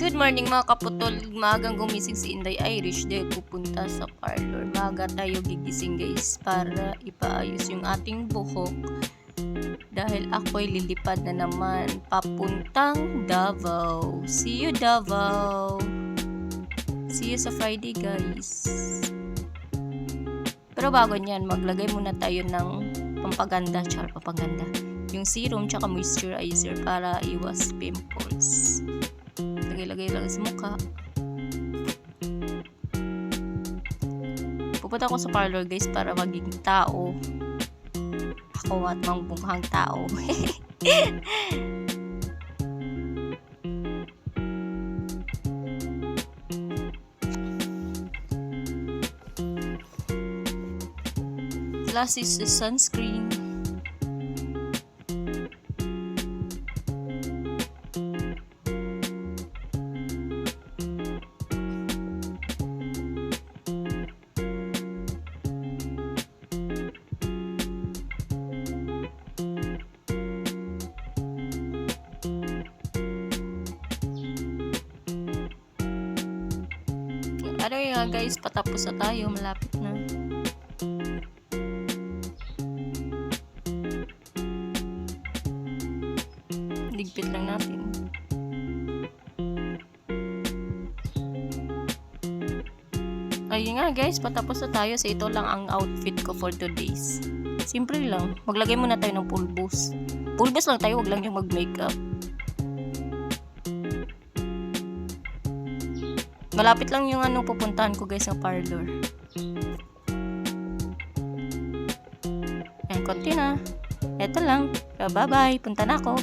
Good morning mga kaputol. Maagang gumising si Inday Irish dahil pupunta sa parlor. Maaga tayo gigising guys para ipaayos yung ating buhok. Dahil ako'y lilipad na naman papuntang Davao. See you Davao! See you sa Friday guys. Pero bago niyan, maglagay muna tayo ng pampaganda, char pampaganda. Yung serum tsaka moisturizer para iwas pimples lagay-lagay lang sa mukha. Pupunta ako sa parlor guys para maging tao. Ako at mangbukhang tao. Last is the sunscreen. Ano yun nga guys, patapos na tayo, malapit na. Ligpit lang natin. Ayun nga guys, patapos na tayo. So ito lang ang outfit ko for today's. Simple lang. Maglagay muna tayo ng pulbos. Pulbos lang tayo, wag lang yung mag-makeup. Malapit lang yung ano pupuntahan ko guys sa parlor. Ayan, konti na. Eto lang. Bye-bye. Punta na ako.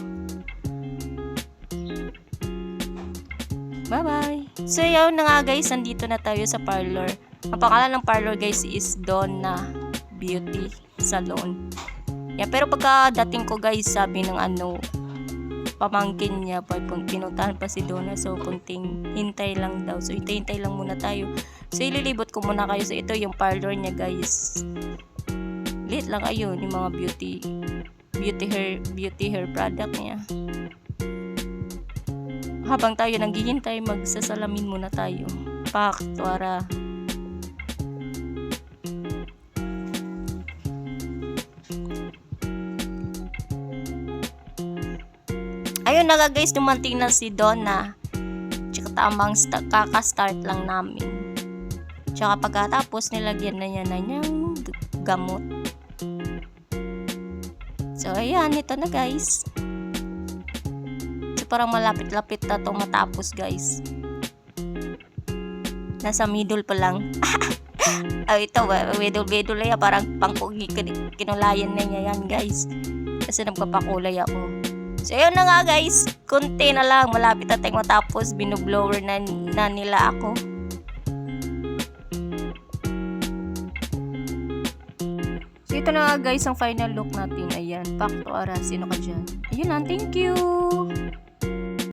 Bye-bye. So, yun na nga guys. Nandito na tayo sa parlor. Ang pangalan ng parlor guys is Donna Beauty Salon. Yeah, pero pagka dating ko guys, sabi ng ano, pamangkin niya pa pinuntahan pa si Donna so kunting hintay lang daw. So hintay-hintay lang muna tayo. So ililibot ko muna kayo sa ito yung parlor niya guys. Lit lang ayun yung mga beauty beauty hair beauty hair product niya. Habang tayo naghihintay magsasalamin muna tayo. Pak tuwara Ayun na guys, dumating na si Donna. Tsaka tamang sta- kaka-start lang namin. Tsaka pagkatapos, nilagyan na niya na niyang gamot. So, ayan, ito na guys. So, parang malapit-lapit na to matapos guys. Nasa middle pa lang. Ay, ito, middle-middle na yan. Parang pangkugi, kin- kinulayan na niya yan guys. Kasi nagpapakulay ako. So, yun na nga guys. Kunti na lang. Malapit na tayong matapos. Binublower na, na nila ako. So, ito na nga guys ang final look natin. Ayan. Pakto ara. Sino ka dyan? Ayun lang. Thank you.